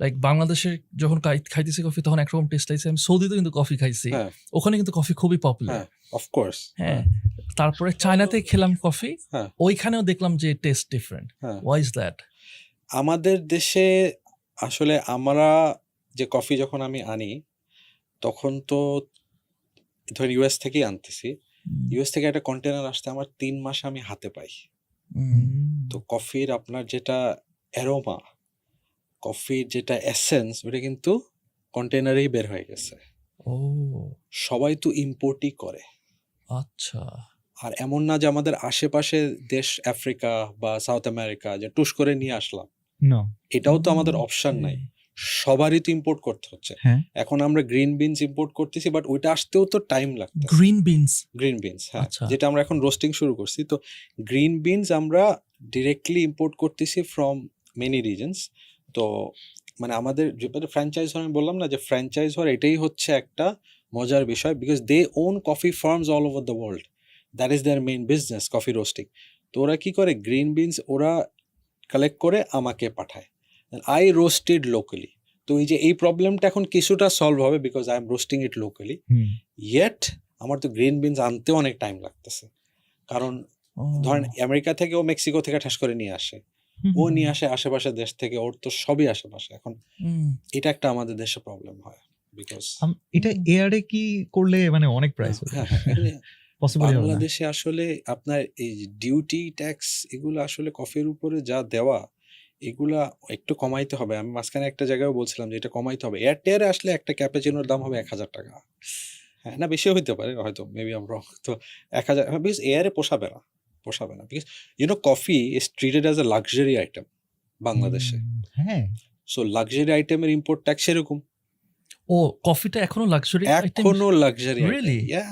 Like বাংলাদেশের যখন খাইতেছি কফি তখন একরকম টেস্ট লাগছে। আমি সৌদিতে কিন্তু কফি খাইছি। হ্যাঁ। ওখানে কিন্তু কফি খুবই পপুলার হ্যাঁ অফকোর্স হ্যাঁ। তারপরে চায়নাতে খেলাম কফি হ্যাঁ। ওইখানেও দেখলাম যে টেস্ট ডিফারেন্ট হ্যাঁ। ওয়াই ইজ দ্যাট আমাদের দেশে আসলে আমরা যে কফি যখন আমি আনি তখন তো ধর ইউএস থেকেই আনতেছি। ইউএস থেকে একটা কন্টেনার আসতে আমার তিন মাস আমি হাতে পাই। তো কফির আপনার যেটা অ্যারোমা কফির যেটা এসেন্স ওটা কিন্তু কন্টেনারেই বের হয়ে গেছে। ও। সবাই তো ইম্পোর্টই করে। আচ্ছা। আর এমন না যে আমাদের আশেপাশে দেশ আফ্রিকা বা সাউথ আমেরিকা যে টুস করে নিয়ে আসলাম। না। এটাও তো আমাদের অপশন নাই। সবারই তো ইম্পোর্ট করতে হচ্ছে। হ্যাঁ। এখন আমরা গ্রিন বিনস ইম্পোর্ট করতেছি বাট ওইটা আসতেও তো টাইম লাগবে গ্রিন বিনস গ্রিন বিনস হ্যাঁ। আচ্ছা। যেটা আমরা এখন রোস্টিং শুরু করছি। তো গ্রিন বিনস আমরা ডিরেক্টলি ইম্পোর্ট করতেছি ফ্রম মেনি রিজনস তো মানে আমাদের যেটা ফ্র্যাঞ্চাইজ আমি বললাম না যে ফ্র্যাঞ্চাইজ হওয়ার এটাই হচ্ছে একটা মজার বিষয় because they own coffee farms all over the world that is their main business coffee roasting তো ওরা কি করে? গ্রিন বিনস ওরা কালেক্ট করে আমাকে পাঠায়। আই রোস্টেড লোকালি তো এই যে এই প্রবলেমটা এখন কিছুটা সলভ হবে because I am roasting it locally yet আমার তো গ্রিন বিনস আনতেও অনেক টাইম লাগতেছে। কারণ ধরেন আমেরিকা থেকে ও মেক্সিকো থেকে ঠাস করে নিয়ে আসে। ও নিয়ে আসে আশেপাশে দেশ থেকে ওর তো সবই আশেপাশে। এখন এটা একটা আমাদের দেশে প্রবলেম হয় বিকজ এটা এয়ারে কি করলে মানে অনেক প্রাইস হ্যাঁ হ্যাঁ বাংলাদেশে আসলে আপনার এই ডিউটি ট্যাক্স এগুলো আসলে কফির উপরে যা দেওয়া এগুলা একটু কমাইতে হবে। আমি মাঝখানে একটা জায়গায় বলছিলাম যে এটা কমাইতে হবে। এয়ারটেয়ারে আসলে একটা ক্যাপাচিনোর দাম হবে এক হাজার টাকা। হ্যাঁ না বেশিও হইতে পারে হয়তো মেবি আমরা তো এক হাজার বিকজ এয়ারে পোষাবে না। পোষাবে না। Because you know coffee is treated as a luxury item বাংলাদেশে। হ্যাঁ। সো লাক্সারি আইটেমের ইম্পোর্ট ট্যাক্স এরকম। ও কফিটা এখনও লাক্সারি এখনও লাক্সারি Really?